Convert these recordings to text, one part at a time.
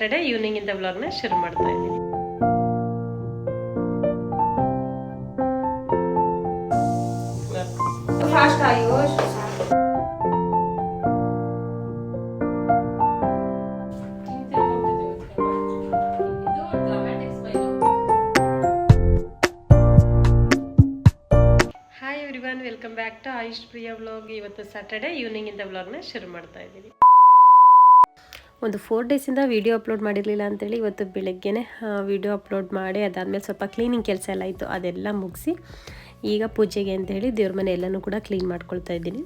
Saturday ಈವ್ನಿಂಗಿಂದ ವ್ಲಾಗ್ನ ಶುರು ಮಾಡ್ತಾ ಇದ್ದೀನಿ. Hi everyone welcome back to Ayush Priya vlog ಇವತ್ತು ಸ್ಯಾಟರ್ಡೆ ಈವ್ನಿಂಗಿಂದ ವ್ಲಾಗ್ನ ಶುರು ಮಾಡ್ತಾ ಇದ್ದೀನಿ. ಒಂದು ಫೋರ್ ಡೇಸಿಂದ ವೀಡಿಯೋ ಅಪ್ಲೋಡ್ ಮಾಡಿರಲಿಲ್ಲ ಅಂತೇಳಿ ಇವತ್ತು ಬೆಳಗ್ಗೆನೆ ವೀಡಿಯೋ ಅಪ್ಲೋಡ್ ಮಾಡಿ, ಅದಾದಮೇಲೆ ಸ್ವಲ್ಪ ಕ್ಲೀನಿಂಗ್ ಕೆಲಸ ಎಲ್ಲ ಇತ್ತು ಅದೆಲ್ಲ ಮುಗಿಸಿ ಈಗ ಪೂಜೆಗೆ ಅಂತ ಹೇಳಿ ದೇವ್ರ ಮನೆ ಎಲ್ಲನೂ ಕೂಡ ಕ್ಲೀನ್ ಮಾಡ್ಕೊಳ್ತಾ ಇದ್ದೀನಿ.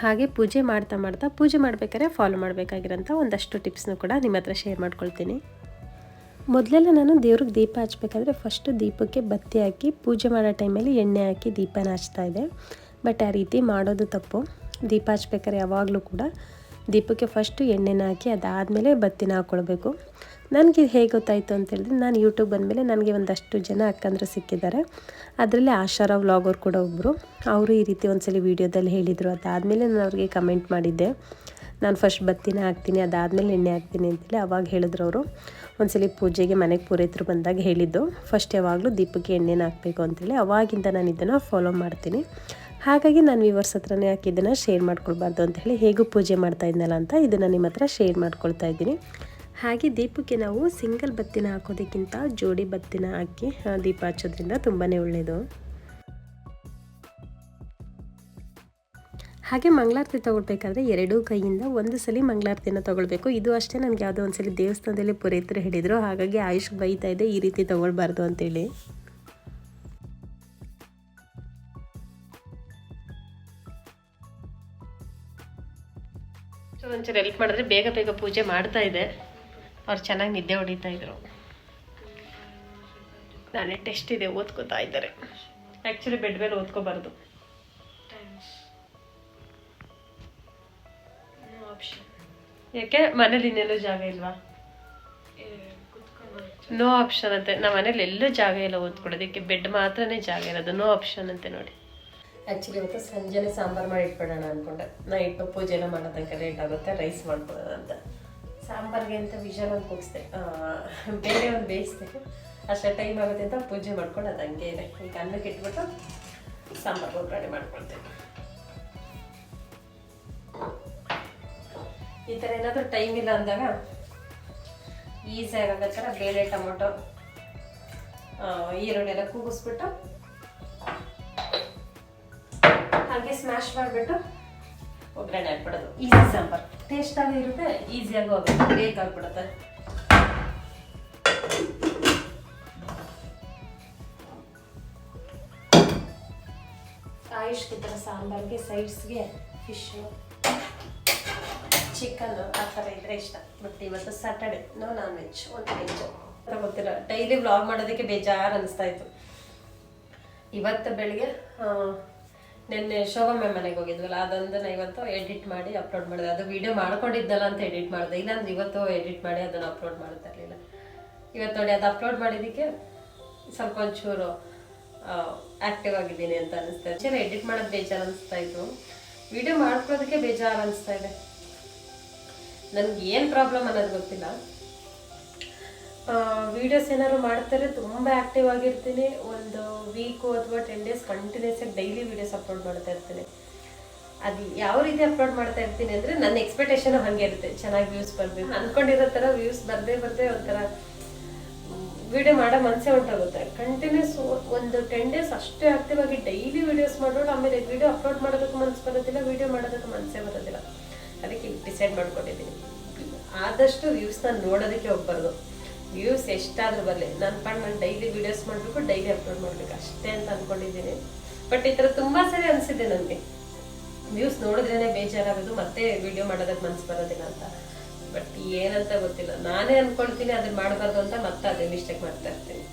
ಹಾಗೆ ಪೂಜೆ ಮಾಡ್ತಾ ಮಾಡ್ತಾ, ಪೂಜೆ ಮಾಡಬೇಕಾದ್ರೆ ಫಾಲೋ ಮಾಡಬೇಕಾಗಿರೋಂಥ ಒಂದಷ್ಟು ಟಿಪ್ಸ್ನೂ ಕೂಡ ನಿಮ್ಮ ಹತ್ರ ಶೇರ್ ಮಾಡ್ಕೊಳ್ತೀನಿ. ಮೊದಲೆಲ್ಲ ನಾನು ದೇವ್ರಿಗೆ ದೀಪ ಹಚ್ಬೇಕಾದ್ರೆ ಫಸ್ಟು ದೀಪಕ್ಕೆ ಬತ್ತಿ ಹಾಕಿ, ಪೂಜೆ ಮಾಡೋ ಟೈಮಲ್ಲಿ ಎಣ್ಣೆ ಹಾಕಿ ದೀಪನ ಹಚ್ತಾ ಇದೆ ಬಟ್ ಆ ರೀತಿ ಮಾಡೋದು ತಪ್ಪು. ದೀಪ ಹಚ್ಬೇಕಾದ್ರೆ ಯಾವಾಗಲೂ ಕೂಡ ದೀಪಕ್ಕೆ ಫಸ್ಟು ಎಣ್ಣೆನ ಹಾಕಿ ಅದಾದಮೇಲೆ ಬತ್ತಿನ ಹಾಕ್ಕೊಳ್ಬೇಕು ನನಗೆ ಹೇಗೆ ಗೊತ್ತಾಯಿತು ಅಂತ ಹೇಳಿದ್ರೆ, ನಾನು ಯೂಟ್ಯೂಬ್ ಬಂದಮೇಲೆ ನನಗೆ ಒಂದಷ್ಟು ಜನ ಅಕ್ಕಂದ್ರೆ ಸಿಕ್ಕಿದ್ದಾರೆ. ಅದರಲ್ಲಿ ಆಶಾರ ವ್ಲಾಗರ್ ಕೂಡ ಒಬ್ಬರು ಅವರು ಈ ರೀತಿ ಒಂದ್ಸಲಿ ವೀಡಿಯೋದಲ್ಲಿ ಹೇಳಿದರು. ಅದಾದಮೇಲೆ ನಾನು ಅವ್ರಿಗೆ ಕಮೆಂಟ್ ಮಾಡಿದ್ದೆ. ನಾನು ಫಸ್ಟ್ ಬತ್ತಿನ ಹಾಕ್ತೀನಿ, ಅದಾದಮೇಲೆ ಎಣ್ಣೆ ಹಾಕ್ತೀನಿ ಅಂತೇಳಿ ಅವಾಗ ಹೇಳಿದ್ರು ಅವರು. ಒಂದ್ಸಲಿ ಪೂಜೆಗೆ ಮನೆಗೆ ಪೂರೈತರು ಬಂದಾಗ ಹೇಳಿದ್ದು. ಫಸ್ಟ್ ಯಾವಾಗಲೂ ದೀಪಕ್ಕೆ ಎಣ್ಣೆನ ಹಾಕಬೇಕು ಅಂತೇಳಿ ಅವಾಗಿಂದ ನಾನು ಇದನ್ನು ಫಾಲೋ ಮಾಡ್ತೀನಿ. ಹಾಗಾಗಿ ನಾನು ವಿವರ್ಸ್ ಹತ್ರನೇ ಹಾಕಿ ಇದನ್ನು ಶೇರ್ ಮಾಡ್ಕೊಳ್ಬಾರ್ದು ಅಂತ ಹೇಳಿ ಹೇಗೂ ಪೂಜೆ ಮಾಡ್ತಾ ಇದ್ನಲ್ಲ ಅಂತ ಇದನ್ನು ನಿಮ್ಮ ಹತ್ರ ಶೇರ್ ಮಾಡ್ಕೊಳ್ತಾ ಇದ್ದೀನಿ. ಹಾಗೆ ದೀಪಕ್ಕೆ ನಾವು ಸಿಂಗಲ್ ಬತ್ತಿನ ಹಾಕೋದಕ್ಕಿಂತ ಜೋಡಿ ಬತ್ತಿನ ಹಾಕಿ ದೀಪ ಹಚ್ಚೋದ್ರಿಂದ ತುಂಬಾ ಒಳ್ಳೆಯದು ಹಾಗೆ ಮಂಗಳಾರತಿ ತೊಗೊಳ್ಬೇಕಾದ್ರೆ ಎರಡೂ ಕೈಯಿಂದ ಒಂದು ಸಲ ಮಂಗಳಾರತಿನ ತೊಗೊಳ್ಬೇಕು. ಇದು ಅಷ್ಟೇ ನನಗೆ ಯಾವುದೋ ಒಂದು ಸಲ ದೇವಸ್ಥಾನದಲ್ಲಿ ಪುರೋಹಿತರು ಹೇಳಿದರು. ಹಾಗಾಗಿ ಆಯುಷ್ ಬೈತಾ ಇದೆ, ಈ ರೀತಿ ತೊಗೊಳ್ಬಾರ್ದು ಅಂತೇಳಿ. ಒಂಚೂರು ಹೆಲ್ಪ್ ಮಾಡಿದ್ರೆ ಬೇಗ ಬೇಗ ಪೂಜೆ ಮಾಡ್ತಾ ಇದೆ. ಅವ್ರು ಚೆನ್ನಾಗಿ ನಿದ್ದೆ ಹೊಡಿತಾ ಇದ್ರು. ನಾನೇ ಟೆಸ್ಟ್ ಇದೆ, ಓದ್ಕೋತಾ ಇದ್ದಾರೆ. ಆ್ಯಕ್ಚುಲಿ ಬೆಡ್ ಮೇಲೆ ಓದ್ಕೋಬಾರ್ದು. ಯಾಕೆ? ಮನೇಲಿ ಇನ್ನೆಲ್ಲೂ ಜಾಗ ಇಲ್ವಾ? ನೋ ಆಪ್ಷನ್ ಅಂತೆ. ನಮ್ಮ ಮನೇಲಿ ಎಲ್ಲೂ ಜಾಗ ಇಲ್ಲ ಓದ್ಕೊಳ್ಳೋದಕ್ಕೆ. ಬೆಡ್ ಮಾತ್ರನೇ ಜಾಗ ಇರೋದು. ನೋ ಆಪ್ಷನ್ ಅಂತೆ ನೋಡಿ. ಆ್ಯಕ್ಚುಲಿ ಇವತ್ತು ಸಂಜೆನೆ ಸಾಂಬಾರು ಮಾಡಿ ಇಟ್ಬಿಡೋಣ ಅಂದ್ಕೊಂಡೆ ನೈಟು ಪೂಜೆ ಎಲ್ಲ ಮಾಡೋ ತನಕ ಲೇಟ್ ಆಗುತ್ತೆ. ರೈಸ್ ಮಾಡ್ಕೊಳ್ಳೋಣ ಅಂತ. ಸಾಂಬಾರ್ಗೆ ಅಂತ ವಿಷನ್ ಒಂದು ಕೂಗಿಸ್ದೆ ಬೇರೆ ಒಂದು ಬೇಯಿಸ್ದೆ. ಅಷ್ಟೇ ಟೈಮ್ ಆಗುತ್ತೆ ಅಂತ ಪೂಜೆ ಮಾಡ್ಕೊಂಡು ಅದು ಹಂಗೆ ಇದೆ. ಈಗ ಅನ್ನಕ್ಕೆ ಇಟ್ಬಿಟ್ಟು ಸಾಂಬಾರು ಒಗ್ಗರಣೆ ಮಾಡ್ಕೊಳ್ತೇನೆ. ಈ ಥರ ಏನಾದರೂ ಟೈಮ್ ಇಲ್ಲ ಅಂದಾಗ ಈಸಿಯಾಗಿ ಥರ ಬೇಳೆ ಟೊಮೊಟೊ ಈರುಳ್ಳಿ ಎಲ್ಲ ಕೂಗಿಸ್ಬಿಟ್ಟು ಹಾಗೆ ಸ್ಮ್ಯಾಶ್ ಮಾಡಿಬಿಟ್ಟು ಒಗ್ಗರಣೆ ಹಾಕ್ಬಿಡೋದು. ಈಸಿ ಸಾಂಬಾರು. ಆಗಿ ಇರುತ್ತೆ ಈಸಿಯಾಗೂ ಆಗುತ್ತೆ ಬೇಗ ಆಗ್ಬಿಡುತ್ತೆ ಆಯುಷ್ ಈ ಥರ ಸಾಂಬಾರ್ಗೆ ಸೈಡ್ಸ್ಗೆ ಫಿಶ್ಶು ಚಿಕನ್ ಆ ಥರ ಇದ್ರೆ ಇಷ್ಟ. ಬಟ್ ಇವತ್ತು ಸ್ಯಾಟರ್ಡೆ ನೋ ನಾನ್ ವೆಜ್ ಒಂದು ವೆಜ್ ಗೊತ್ತಿಲ್ಲ. ಡೈಲಿ ವ್ಲಾಗ್ ಮಾಡೋದಕ್ಕೆ ಬೇಜಾರು ಅನಿಸ್ತಾ ಇತ್ತು. ಇವತ್ತು ಬೆಳಿಗ್ಗೆ ನಿನ್ನೆ ಶೋಭಾ ಮ್ಯಾಮ್ ಮನೆಗೆ ಹೋಗಿದ್ವಲ್ಲ ನಾನು ಇವತ್ತು ಎಡಿಟ್ ಮಾಡಿ ಅಪ್ಲೋಡ್ ಮಾಡಿದೆ. ಅದು ವಿಡಿಯೋ ಮಾಡ್ಕೊಂಡಿದ್ದಲ್ಲ ಅಂತ ಎಡಿಟ್ ಮಾಡಿದೆ. ಇಲ್ಲಾಂದ್ರೆ ಇವತ್ತು ಎಡಿಟ್ ಮಾಡಿ ಅದನ್ನು ಅಪ್ಲೋಡ್ ಮಾಡ್ತಾ ಇವತ್ತು ನೋಡಿ ಅದು ಅಪ್ಲೋಡ್ ಮಾಡಿದ್ದಕ್ಕೆ ಸ್ವಲ್ಪ ಒಂಚೂರು ಆಕ್ಟಿವ್ ಆಗಿದ್ದೀನಿ ಅಂತ ಅನಿಸ್ತಾ ಇದೆ. ಎಡಿಟ್ ಮಾಡೋದು ಬೇಜಾರು ಅನಿಸ್ತಾ ಇತ್ತು. ವಿಡಿಯೋ ಮಾಡ್ಕೊಳ್ಳೋದಕ್ಕೆ ಬೇಜಾರು ಅನಿಸ್ತಾ ಇದೆ. ನನಗೆ ಏನು ಪ್ರಾಬ್ಲಮ್ ಅನ್ನೋದು ಗೊತ್ತಿಲ್ಲ. ವಿಡಿಯೋಸ್ ಏನಾದ್ರು ಮಾಡ್ತಾರೆ ತುಂಬ ಆ್ಯಕ್ಟಿವ್ ಆಗಿರ್ತೀನಿ. ಒಂದು ವೀಕು ಅಥವಾ ಟೆನ್ ಡೇಸ್ ಕಂಟಿನ್ಯೂಸ್ ಆಗಿ ಡೈಲಿ ವೀಡಿಯೋಸ್ ಅಪ್ಲೋಡ್ ಮಾಡ್ತಾ ಇರ್ತೀನಿ. ಅದು ಯಾವ ರೀತಿ ಅಪ್ಲೋಡ್ ಮಾಡ್ತಾ ಇರ್ತೀನಿ ಅಂದರೆ ನನ್ನ ಎಕ್ಸ್ಪೆಕ್ಟೇಷನ್ ಹಾಗೆ ಇರುತ್ತೆ. ಚೆನ್ನಾಗಿ ವ್ಯೂಸ್ ಬರಬೇಕು ಅಂದ್ಕೊಂಡಿರೋ ಥರ ವ್ಯೂಸ್ ಬರದೇ ಬರದೇ ಒಂಥರ ವಿಡಿಯೋ ಮಾಡೋ ಮನಸ್ಸೇ ಹೊಂಟೋಗುತ್ತೆ ಕಂಟಿನ್ಯೂಸ್ ಒಂದು ಟೆನ್ ಡೇಸ್ ಅಷ್ಟೇ ಆಕ್ಟಿವ್ ಆಗಿ ಡೈಲಿ ವೀಡಿಯೋಸ್ ಮಾಡೋದು ಆಮೇಲೆ ವಿಡಿಯೋ ಅಪ್ಲೋಡ್ ಮಾಡೋದಕ್ಕೆ ಮನಸ್ಸು ಬರೋದಿಲ್ಲ ವೀಡಿಯೋ ಮಾಡೋದಕ್ಕೆ ಮನಸ್ಸೇ ಬರೋದಿಲ್ಲ. ಅದಕ್ಕೆ ಡಿಸೈಡ್ ಮಾಡ್ಕೊಂಡಿದ್ದೀನಿ. ಆದಷ್ಟು ವ್ಯೂಸ್ನ ನೋಡೋದಕ್ಕೆ ಹೋಗ್ಬಾರ್ದು. ವ್ಯೂಸ್ ಎಷ್ಟಾದ್ರೂ ಬರಲಿ. ನನ್ನ ಪಾಡ್ ನಾನು ಡೈಲಿ ವಿಡಿಯೋಸ್ ಮಾಡಬೇಕು ಡೈಲಿ ಅಪ್ಲೋಡ್ ಮಾಡಬೇಕು. ಅಷ್ಟೇ ಅಂತ ಅಂದ್ಕೊಂಡಿದ್ದೀನಿ ಬಟ್ ಈ ಥರ ತುಂಬ ಸರಿ ಅನಿಸಿದೆ ನನಗೆ. ವ್ಯೂಸ್ ನೋಡಿದ್ರೇ ಬೇಜಾರಾಗೋದು, ಮತ್ತೆ ವಿಡಿಯೋ ಮಾಡೋದಕ್ಕೆ ಮನ್ಸು ಬರೋದಿಲ್ಲ ಅಂತ. ಬಟ್ ಏನಂತ ಗೊತ್ತಿಲ್ಲ. ನಾನೇ ಅಂದ್ಕೊಳ್ತೀನಿ ಅದನ್ನ ಮಾಡಬಾರ್ದು ಅಂತ ಮತ್ತೆ ಅದೇ ಮಿಸ್ಟೇಕ್ ಮಾಡ್ತಾ ಇರ್ತೀನಿ.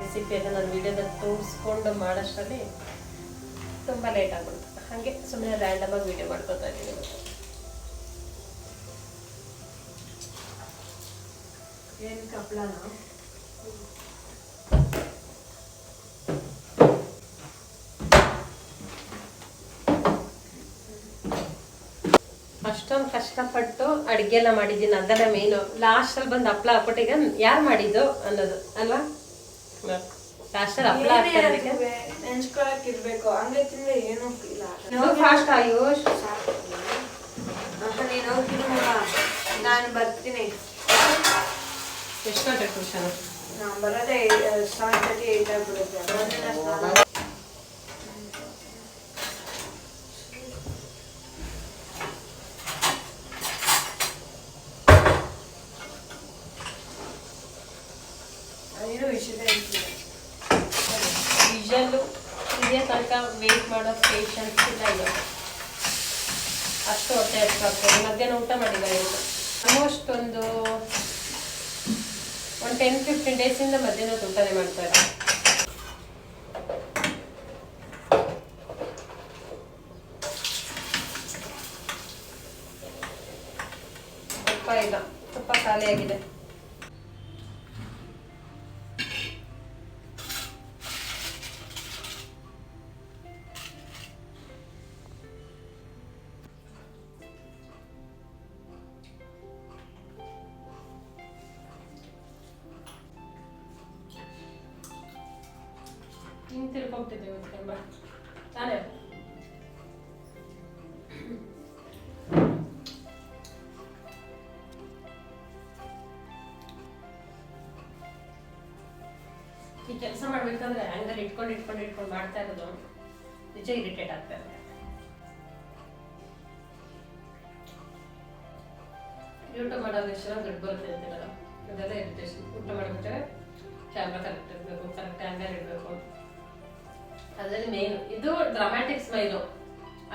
ರೆಸಿಪಿಯನ್ನು ನಾನು ವಿಡಿಯೋದಲ್ಲಿ ತೋರಿಸ್ಕೊಂಡು ಮಾಡೋಷ್ಟರಲ್ಲಿ ತುಂಬ ಲೇಟ್ ಆಗ್ಬಿಡ್ತು ಹಾಗೆ ಸುಮ್ಮನೆ ರ್ಯಾಂಡಮಾಗಿ ವೀಡಿಯೋ ಮಾಡ್ಕೊತಾ ಇದ್ದೀನಿ. ಏನು ಕಪ್ಲನ ಅಷ್ಟೊಂದು ಕಷ್ಟಪಟ್ಟು ಅಡುಗೆ ಎಲ್ಲ ಮಾಡಿದ್ದೀನಿ. ಅದೆಲ್ಲ ಮೇನು ಲಾಸ್ಟಲ್ಲಿ ಬಂದು ಹಪ್ಳ ಹಾಕೊಟ್ಟಿಗ ಯಾರು ಮಾಡಿದ್ದು ಅನ್ನೋದು ಅಲ್ವಾ? ಲಾಸ್ಟಲ್ಲಿ ಹಪ್ಳ ನೆನ್ಸ್ಕೊಳಕ್ ಇರ್ಬೇಕು. ಹಂಗೆ ತಿಂದ್ರೆ ಏನೂ ಇಲ್ಲ ಫಾಸ್ಟ್ ಅಯ್ಯೋ ನಾನು ಬರ್ತೀನಿ. ಎಷ್ಟು ಗಂಟೆ ಟ್ಯೂಷನ್? ನಾನು ಬರೋದೇ ಸೆವೆನ್ ತರ್ಟಿ ಏಯ್ಟ್ ಆಗಿಬಿಡುತ್ತೆ ವಿಷಲ್ಲು ಇದೇ ತನಕ ವೇಟ್ ಮಾಡೋ ಪೇಷನ್ಸ್ ಇಲ್ಲ ಈಗ ಅಷ್ಟು ಹೊಟ್ಟೆ ಹಚ್ಕಾಗ್ತದೆ ಮಧ್ಯಾಹ್ನ ಊಟ ಮಾಡಿಲ್ಲ ಆಲ್ಮೋಸ್ಟ್ ಒಂದು ಒಂದು ಟೆನ್ ಫಿಫ್ಟೀನ್ ಡೇಸಿಂದ ಮಧ್ಯಾಹ್ನ ಊಟನೇ ಮಾಡ್ತಾರೆ ತುಪ್ಪ ಇಲ್ಲ ತುಪ್ಪ ಖಾಲಿಯಾಗಿದೆ. ಹಿಂಗೆ ತಿಳ್ಕೊಂಬಿಟ್ಟಿದ್ದೆ ಇವತ್ತು ತುಂಬ ತಾನೇ ಈ ಕೆಲಸ ಮಾಡ್ಬೇಕಂದ್ರೆ ಹ್ಯಾಂಗಲ್ಲಿ ಇಟ್ಕೊಂಡು ಇಟ್ಕೊಂಡು ಇಟ್ಕೊಂಡು ಮಾಡ್ತಾ ಇರೋದು ನಿಜ ಇರಿಟೇಟ್ ಆಗ್ತಾ ಇರುತ್ತೆ ಊಟ ಮಾಡೋದು ಎಷ್ಟು ದುಡ್ಡು ಬರುತ್ತೆ ಅಂತೀರಲ್ಲ ಅದೆಲ್ಲ ಇರಿಟೇಷನ್ ಊಟ ಮಾಡಿಬಿಟ್ರೆ ಕ್ಯಾಮ್ರಾ ಕರೆಕ್ಟ್ ಇರಬೇಕು ಕರೆಕ್ಟ್ ಹ್ಯಾಂಗಲ್ ಇಡಬೇಕು ಅದರಲ್ಲಿ ಮೇನ್ ಇದು ಡ್ರಾಮ್ಯಾಟಿಕ್ ಸ್ಮೈಲು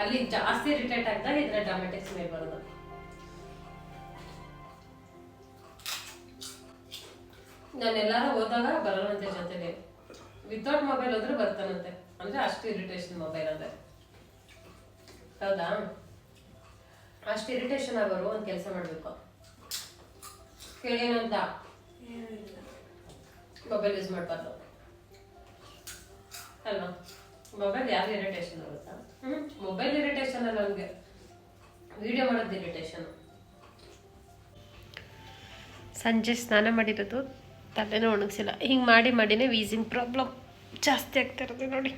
ಅಲ್ಲಿ ಜಾಸ್ತಿ ಇರಿಟೇಟ್ ಆಗ್ತಾ ಇದ್ರೆ ಡ್ರಾಮ್ಯಾಟಿಕ್ ಸ್ಮೈಲ್ ಬರೋದು. ನಾನು ಎಲ್ಲಾರ ಹೋದಾಗ ಬರೋಣಂತೆ ಜೊತೆಗೆ ವಿತೌಟ್ ಮೊಬೈಲ್ ಹೋದ್ರೆ ಬರ್ತಾನಂತೆ. ಅಂದ್ರೆ ಅಷ್ಟು ಇರಿಟೇಷನ್ ಮೊಬೈಲ್ ಅಂದ್ರೆ ಹೌದಾ? ಅಷ್ಟು ಇರಿಟೇಷನ್ ಆಗೋರು ಒಂದು ಕೆಲಸ ಮಾಡಬೇಕು. ಕೇಳೇನಂತ? ಮೊಬೈಲ್ ಯೂಸ್ ಮಾಡಬಾರ್ದು. ಅಲ್ವಾ? ಮೊಬೈಲ್ ಯಾರು ಇರಿಟೇಷನ್ ಆಗುತ್ತಾ? ಹ್ಮ್. ಮೊಬೈಲ್ ಇರಿಟೇಷನ್ ಅಲ್ಲ ನಮಗೆ. ವಿಡಿಯೋ ಮಾಡೋದು ಇರಿಟೇಷನ್ ಸಂಜೆ ಸ್ನಾನ ಮಾಡಿರೋದು ತಲೆನೂ ಒಣಗಿಸಿಲ್ಲ. ಹಿಂಗೆ ಮಾಡಿ ಮಾಡಿನೇ ವೀಸಿಂಗ್ ಪ್ರಾಬ್ಲಮ್ ಜಾಸ್ತಿ ಆಗ್ತಾ ಇರೋದು ನೋಡಿ.